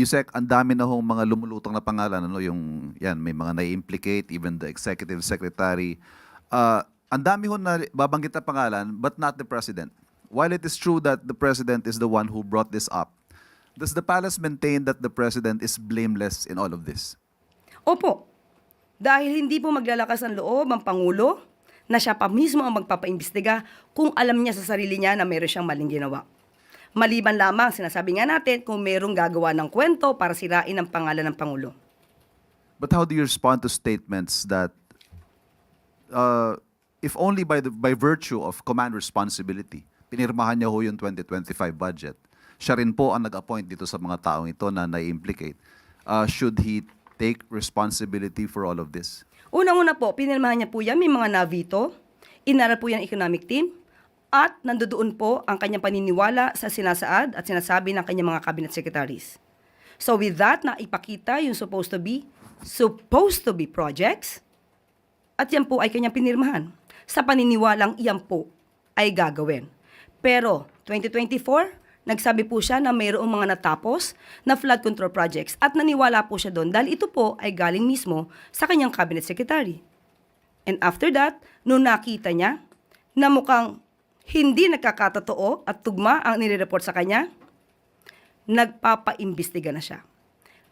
Yusek, ang dami na hong mga lumulutang na pangalan, ano, yung, yan, may mga na-implicate, even the executive secretary. Uh, ang dami ho na babanggit na pangalan, but not the president. While it is true that the president is the one who brought this up, does the palace maintain that the president is blameless in all of this? Opo. Dahil hindi po maglalakas ang loob ang Pangulo na siya pa mismo ang magpapaimbestiga kung alam niya sa sarili niya na meron siyang maling ginawa. Maliban lamang, sinasabi nga natin, kung merong gagawa ng kwento para sirain ang pangalan ng Pangulo. But how do you respond to statements that, uh, if only by the by virtue of command responsibility, pinirmahan niya ho yung 2025 budget, siya rin po ang nag-appoint dito sa mga taong ito na na-implicate. Uh, should he take responsibility for all of this? Unang-una po, pinirmahan niya po yan, may mga navito, inaral po yan economic team, at nandoon po ang kanyang paniniwala sa sinasaad at sinasabi ng kanyang mga cabinet secretaries. So with that, na ipakita yung supposed to be, supposed to be projects, at yan po ay kanyang pinirmahan. Sa paniniwalang iyan po ay gagawin. Pero 2024, nagsabi po siya na mayroong mga natapos na flood control projects at naniwala po siya doon dahil ito po ay galing mismo sa kanyang cabinet secretary. And after that, nung nakita niya na mukhang hindi nagkakatotoo at tugma ang nire-report sa kanya, nagpapaimbestiga na siya.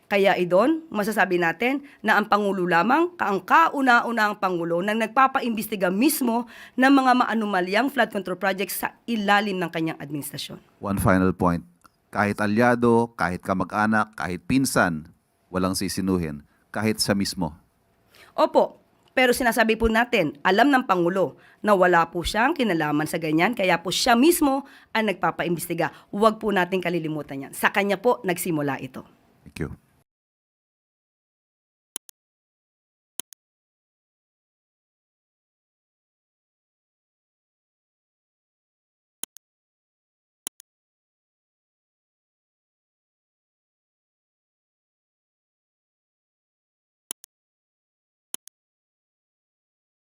Kaya idon, masasabi natin na ang Pangulo lamang, ang kauna-una ang Pangulo na nagpapaimbestiga mismo ng mga maanumalyang flood control projects sa ilalim ng kanyang administrasyon. One final point. Kahit alyado, kahit kamag-anak, kahit pinsan, walang sisinuhin. Kahit sa mismo. Opo, pero sinasabi po natin, alam ng Pangulo na wala po siyang kinalaman sa ganyan, kaya po siya mismo ang nagpapaimbestiga. Huwag po natin kalilimutan yan. Sa kanya po nagsimula ito. Thank you.